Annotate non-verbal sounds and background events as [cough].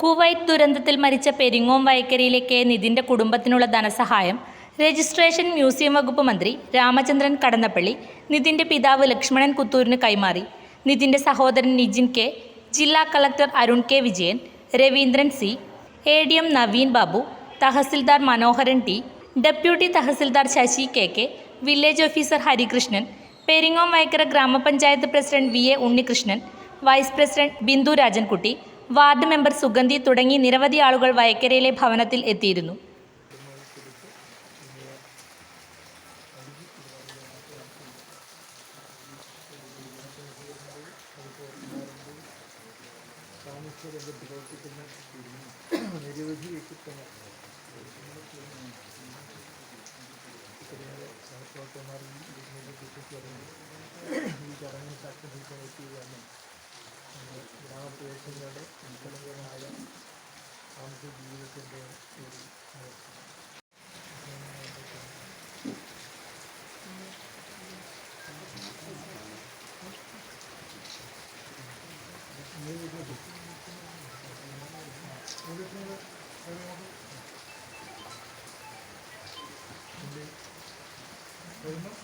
Kuwait ദുരന്തത്തിൽ മരിച്ച Peringome വയക്കരയിലെ K നിതിന്റെ കുടുംബത്തിനുള്ള ധനസഹായം രജിസ്ട്രേഷൻ മ്യൂസിയം വകുപ്പ് മന്ത്രി രാമചന്ദ്രൻ കടന്നപ്പള്ളി നിതിന്റെ പിതാവ് ലക്ഷ്മണൻ കുത്തൂരിന് കൈമാറി നിതിന്റെ സഹോദരൻ നിജിൻ കെ ജില്ലാ collector Arun K Vijayan Raveendran C A D M Naveen Babu tahsildar Manoharan T deputy tahsildar Sasi K K village officer Harikrishnan Peringome Vayakkara ഗ്രാമപഞ്ചായത്ത് president V A Unnikrishnan vice president Bindu Rajankutty ward member Sugandhi തുടങ്ങി നിരവധി ആളുകൾ വയക്കരയിലെ ഭവനത്തിൽ എത്തിയിരുന്നു. സഹപ്രവർത്തകന്മാർ [coughs] ഈ സാക്ഷ്യം വഹിക്കാൻ എത്തിയതാണ് ഗ്രാമപ്രദേശങ്ങളുടെ അനുസരണീയമായ നമുക്ക് ജീവിതത്തിന്റെ ഒരു ഗൃഹപ്രവേശം